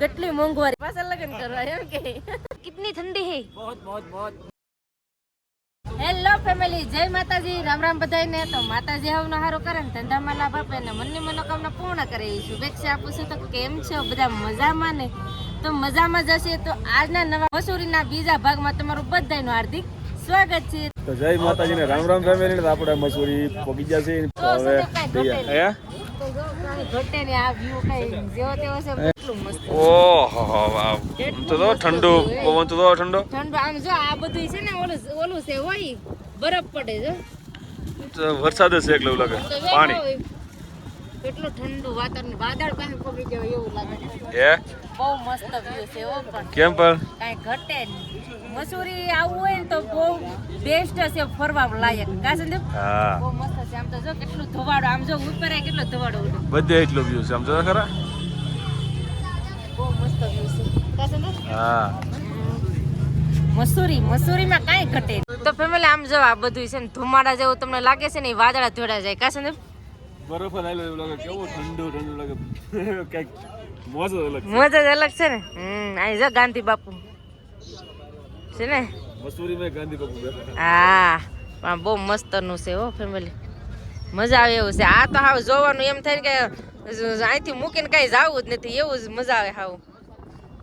કેટલી મોંઘવારી. પાછા લગન કરવા એમ કે. કેટલી ઠંડી હે? બહોત બહોત બહોત. હેલો ફેમિલી જય માતાજી. રામ રામ બધાને તો માતાજી આવનો હારો કરે ને ધંધામાં લાભ આપે ને મનની મનોકામના પૂર્ણ કરે. એ શુભેચ્છા આપું છું. તો કેમ છો? બધા મજામાં ને? તો મજામાં જશે તો આજના નવા મસૂરીના બીજા ભાગમાં તમારું બધાનું હાર્દિક સ્વાગત છે. તો જય માતાજી ને રામ રામ ફેમિલી આપણે મસૂરી પગી જશે. ઘટે હે તો જો કાંઈ ઘટે ને આ વ્યૂ કઈ જેવો તેવો છે કેટલું મસ્ત. ઓહો વાવ તો તો ઠંડો પવન તો તો ઠંડો. ઠંડુ આમ જો આ બધું છે ને ઓલું ઓલું છે હોય બરફ પડે જો વરસાદ છે એટલે લાગે. પાણી. કેટલું ઠંડુ વાતાવરણ વાદળ કઈ પગી જાય એવું લાગે હે? બહુ મસ્ત વ્યૂ છે પણ. કેમ પણ? કાંઈ ઘટે નહીં. મસૂરી આવવું હોય ને તો બહુ બેસ્ટ છે ફરવા લાયક. કા સંદીપ? હા. બહુ મસ્ત છે. આમ તો જો કેટલું ધવાડો આમ જો ઉપર આય કેટલો ધવાડો ઉડે બધે એટલો વ્યૂ છે. આમ જો ખરા? બહુ મસ્ત વ્યૂ છે. કા સંદીપ? હા. મસૂરી મસૂરીમાં કાંઈ ઘટે તો ફેમિલી આમ જો આ બધું છે ને ધુમાડા જેવું તમને લાગે છે ને એ વાદળા ધોડા જાય. કા સંદીપ? બરફ આવેલો એવું લાગે. કેવો ઠંડો ઠંડો લાગે. કંઈક મોજ અલગ મોજ અલગ છે ને? હમ અહીં જો ગાંધી બાપુ. છે ને? મસૂરી મે ગાંધી બાપુ બેઠા હા પણ બહુ મસ્તનું છે હો ફેમિલી મજા આવે એવું છે. આ તો હાવ જોવાનું એમ થાય ને કે અહીંથી મૂકીને કઈ જાવું જ નથી. એવું જ મજા આવે હાવ.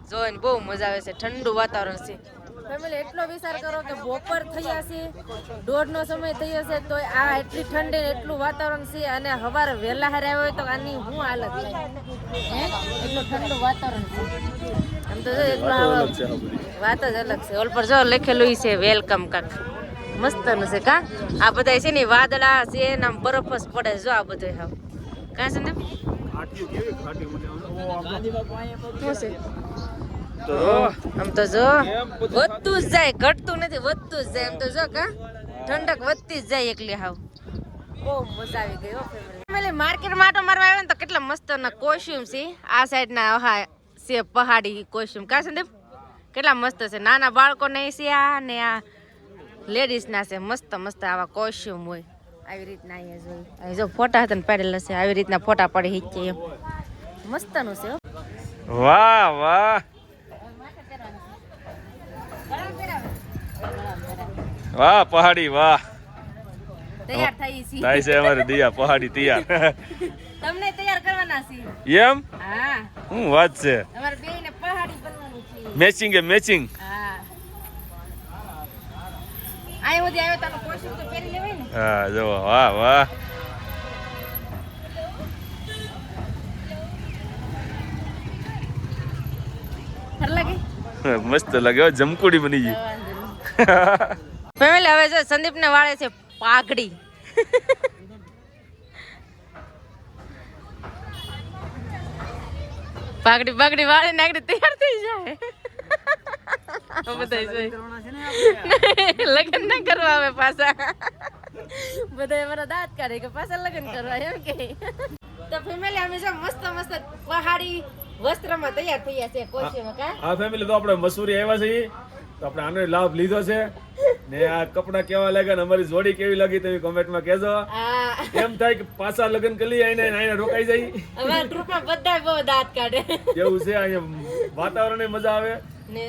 જોઈને બહુ મજા આવે છે. ઠંડુ વાતાવરણ છે. ફેમિલી એટલો વિચાર કરો કે બપોર થયા છે દોઢનો સમય થયો છે તો આ એટલી ઠંડી એટલું વાતાવરણ છે અને સવારે વહેલા હારે આવ્યો હોય તો આની શું હાલત થાય? એટલું ઠંડુ વાતાવરણ છે. આમ તો એટલું વાતો જ અલગ છે. ઓલ પર જો લખેલું છે વેલકમ કાક. મસ્તનું છે કા? આ બધા છે ને વાદળા છે ને આમ બરફ જ પડે જો આ બધું હાવ. કા છે ને? આમ તો જો. વધતું જ જાય ઘટતું નથી વધતું જ જાય આમ તો જો કા? ઠંડક વધતી જ જાય એકલી હાવ. બહુ મજા આવી ગઈ હો ફેમિલી માર્કેટ માટે મારવા આવ્યા ને તો કેટલા મસ્ત ના કોશ્યુમ છે. આ સાઈડ ના હા છે પહાડી કોશ્યુમ કા સંદીપ કેટલા મસ્ત છે. નાના બાળકો નહીં છે આ ને આ લેડીઝ ના છે. મસ્ત મસ્ત આવા કોશ્યુમ હોય. આવી રીતના અહીંયા જોઈ અહીં જો ફોટા હતા ને પાડેલા છે. આવી રીતના ફોટા પાડી હિચે એમ. મસ્તનું છે વાહ વાહ. વાહ પહાડી વાહ. તૈયાર થઈ છે થાય છે અમારી દિયા પહાડી તૈયાર. તમને તૈયાર કરવાના છે એમ? હા. હું વાત છે? અમારે બે મેચિંગ એ મેચિંગ હા. જો વાહ વાહ. મસ્ત લાગે જમકુડી બની ગઈ. ફેમિલી હવે જો સંદીપ ને વાળે છે પાઘડી. પાઘડી પાઘડી વાળે નાખડી તૈયાર થઈ જાય. લગ્ન ના કરવા આવે પાછા. બધા મારા દાંત કાઢે કે પાછા લગ્ન કરવા એમ કે. તો ફેમિલી અમે જો મસ્ત મસ્ત પહાડી વસ્ત્રમાં તૈયાર થયા છે કોશીમાં કા? આ ફેમિલી તો આપણે મસૂરી આવ્યા છીએ. તો આપણે આનો લાભ લીધો છે. ને આ કપડા કેવા લાગ્યા ને અમારી જોડી કેવી લાગી તમે કોમેન્ટમાં કહેજો. એમ થાય કે પાછા લગ્ન કરી લઈએ આઈને આઈને રોકાઈ જાય. અમારા ગ્રુપમાં બધા બહુ દાંત કાઢે. એવું છે અહીંયા વાતાવરણ મજા આવે. ને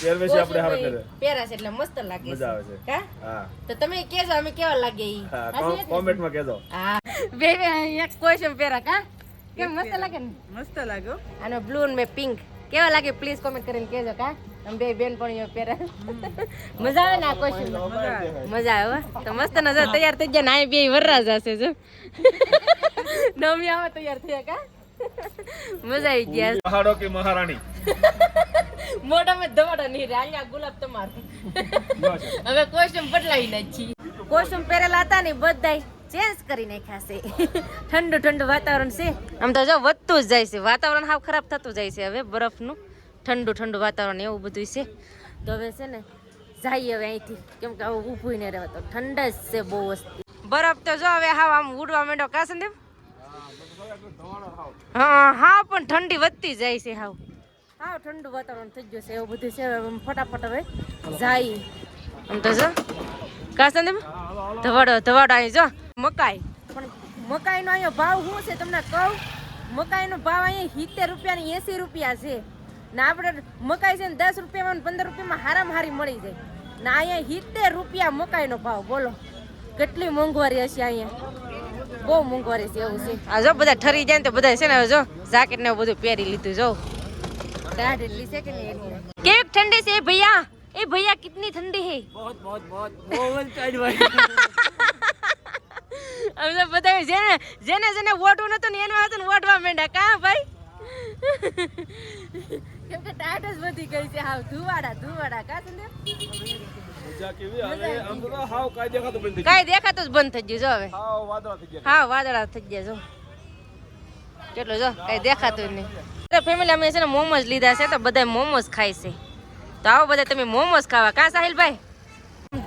પહેરવેશ આપણે હારો કરે પહેરાશ એટલે મસ્ત લાગે મજા આવે છે. હા? તો તમે કેજો અમે કેવા લાગે ઈ? હા કોમેન્ટમાં કેજો હા. બે બે એક ક્વેશ્ચન પહેરા કા કેમ મસ્ત લાગે ને? મસ્ત લાગ્યો અને બ્લુ ને મે પિંક કેવા લાગે? પ્લીઝ કોમેન્ટ કરીને કેજો કા? અમે બે બેન પણ પહેરા મજા આવે ને આ ક્વેશ્ચન મજા આવે. તો મસ્ત નજર તૈયાર થઈ ગયા ને આ બે વરરા જશે જો. નવમી આવે તૈયાર થયા કા? મજા આવી ગયા. મહાડો કે મહારાણી? મોઢામાં ધવાડો નહીં રે અહીંયા ગુલાબ તમારું. હવે કોસ્ટ્યુમ બદલાવી નાખી. કોસ્ટ્યુમ પહેરેલા હતા ને બધાય ચેન્જ કરી નાખ્યા છે. ઠંડુ ઠંડુ વાતાવરણ છે. આમ તો જો વધતું જ જાય છે. વાતાવરણ હાવ ખરાબ થતું જાય છે હવે બરફનું. ઠંડુ ઠંડુ વાતાવરણ એવું બધું છે. તો હવે છે ને જઈએ હવે અહીંથી. કેમ કે આવું ઊભું ને રહેવા તો ઠંડા જ છે બહુ વસ્તી. બરફ તો જો હવે હાવ આમ ઉડવા માંડો કા સંદીપ? હા હા પણ ઠંડી વધતી જાય છે હાવ. હાવ ઠંડુ વાતાવરણ થઈ ગયું છે, એવું બધું છે. ફટાફટ હવે જાય. આમ તો જો કાસન સંદીપ ધવાડો ધવાડો અહીં જો. મકાઈ. પણ મકાઈનો અહીંયા ભાવ શું છે તમને કહું? મકાઈનો ભાવ અહીંયા સિત્તેર રૂપિયા ને એસી રૂપિયા છે. ને આપણે મકાઈ છે ને દસ રૂપિયામાં પંદર રૂપિયામાં હારામાં હારી મળી જાય. ને અહીંયા સિત્તેર રૂપિયા મકાઈનો ભાવ, બોલો. કેટલી મોંઘવારી હશે અહીંયા? બહુ મોંઘવારી છે એવું છે. આ જો, બધા ઠરી જાય ને તો બધા છે ને જો, જાકેટ ને બધું પહેરી લીધું, જો. કેવી ઠંડી છે ભૈયા? એ ભૈયા કિતની ઠંડી હે? બહોત બહોત બહોત બહોત ઠંડ ભાઈ અમને બતાવ્યું જેને જેને જેને વોટવું નતું ને એનું હાથું વોટવા માંડ્યા. કા ભાઈ? કેમ કે જ બંધ થઈ ગયું. જો હવે. હા વાદળા થઈ ગયા. જો. કેટલું જો કઈ દેખાતું નહીં. નહીં ફેમિલી અમે છે ને મોમોઝ લીધા છે તો બધા મોમોઝ ખાય છે. તો આવો બધા તમે મોમોઝ ખાવા. કા સાહિલભાઈ?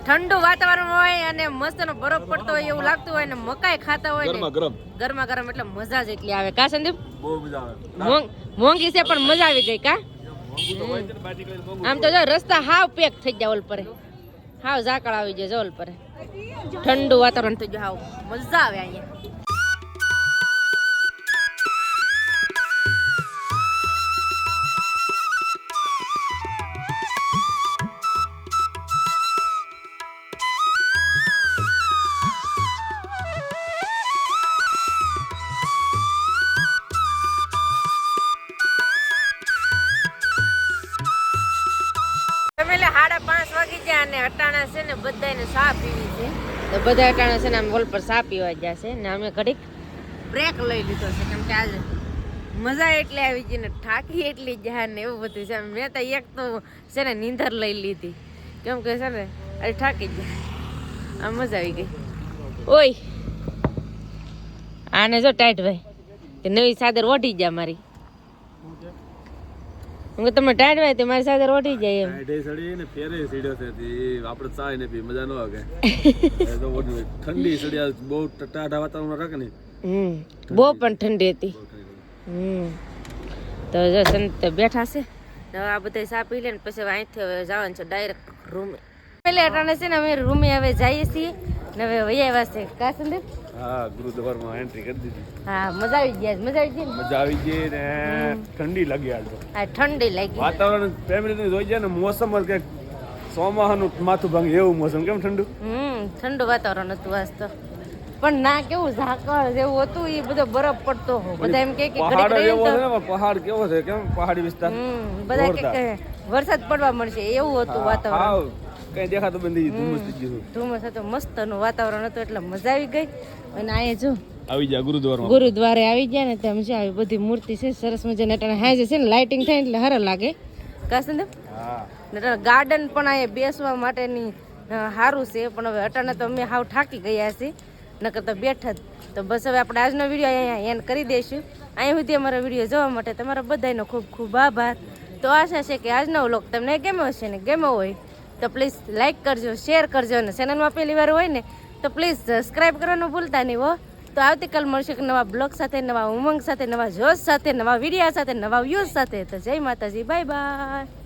ઠંડુ વાતાવરણ હોય અને મસ્ત નો બરફ પડતો હોય એવું લાગતું હોય ને મકાઈ ખાતા હોય ગરમા ને ગરમ એટલે મજા જ એટલી આવે. કા સંદીપ? બહુ મજા આવે. મોંઘી છે પણ મજા આવી ગઈ કા? તો. આમ તો જો રસ્તા હાવ પેક થઈ ગયા ઓલ પરે. હાવ ઝાકળ આવી જાય જો ઓલ પરે. ઠંડુ વાતાવરણ થઈ ગયું હાવ. મજા આવે અહીંયા. અને અટાણા છે ને બધાને ચા પીવી છે. તો બધા અટાણા છે ને આમ વોલ પર ચા પીવા ગયા છે. ને અમે ઘડીક બ્રેક લઈ લીધો છે. કેમ કે આજે મજા એટલે આવી ગઈ ને થાકી એટલી ગયા ને એવું બધું છે. મેં તો એક તો છે ને નીંદર લઈ લીધી. કેમ કે છે ને આજે થાકી ગયા. આ મજા આવી ગઈ. ઓય! આને જો ટાઈટ ભાઈ. તે નવી સાદર ઓઢી ગયા મારી. હું તમે ટાઈટ ભાઈ મારી સાથે રોટી જાય એમ. ઢે સડી ને ફેરે સીડ્યો છે આપણે ચા ને પી મજા ન આવે. તો ઠંડી સડી બહુ ટાઢા વાતાવરણ રાખે ને હમ બહુ પણ ઠંડી હતી. હમ. તો જો સંત બેઠા છે. હવે આ બધા ચા પી લે ને પછી અહીંથી જવાનું છે ડાયરેક્ટ રૂમે પહેલે અટાણે છે ને અમે રૂમે હવે જઈએ છીએ. ને હવે વહી કા સંદીપ? હા ગુરુદ્વારમાં એન્ટ્રી કરી દીધી. હા મજા આવી ગયા મજા આવી ગઈ મજા આવી ગઈ ને ઠંડી લાગી આજ હા ઠંડી લાગી. વાતાવરણ ફેમિલી જોઈ જાય ને મોસમ જ ચોમાહાનું માથું ભાંગે એવું મોસમ. કેમ ઠંડુ? હમ ઠંડુ વાતાવરણ હતું આજ તો. પણ ના કેવું ઝાકળ જેવું હતું એ બધો બરફ પડતો બધા એમ કે કે પહાડ એવો છે ને પહાડ કેવો છે કેમ? પહાડી વિસ્તાર. બધા કે કે વરસાદ પડવા મળશે એવું હતું વાતાવરણ. કઈ દેખાતું બંધ થઈ ધુમ્મસ થઈ ગયું. ધુમ્મસ હતું મસ્તનું વાતાવરણ હતું એટલે મજા આવી ગઈ. અને અહીંયા જો આવી જાય ગુરુદ્વાર ગુરુદ્વારે આવી ગયા ને તેમ છે આવી બધી મૂર્તિ છે સરસ મજાની. અટાણે હાજે છે ને લાઇટિંગ થાય એટલે હર લાગે. કાસંદ હા. ગાર્ડન પણ અહીંયા બેસવા માટેની સારું છે પણ હવે અટાણે તો અમે હાવ થાકી ગયા છીએ. નકર તો બેઠા જ. તો બસ હવે આપણે આજનો વીડિયો અહીંયા એન્ડ કરી દઈશું. અહીંયા સુધી અમારો વીડિયો જોવા માટે તમારા બધાનો ખૂબ ખૂબ આભાર. તો આશા છે કે આજનો વ્લોગ તમને ગમ્યો હશે ને ગમ્યો હોય તો પ્લીઝ લાઇક કરજો શેર કરજો અને ચેનલમાં પહેલી વાર હોય ને, તો પ્લીઝ સબસ્ક્રાઈબ કરવાનું ભૂલતા નહીં હો. તો આવતીકાલ મળશે એક નવા બ્લોગ સાથે, નવા ઉમંગ સાથે, નવા જોશ સાથે, નવા વિડીયા સાથે, નવા વ્યૂઝ સાથે. તો જય માતાજી બાય બાય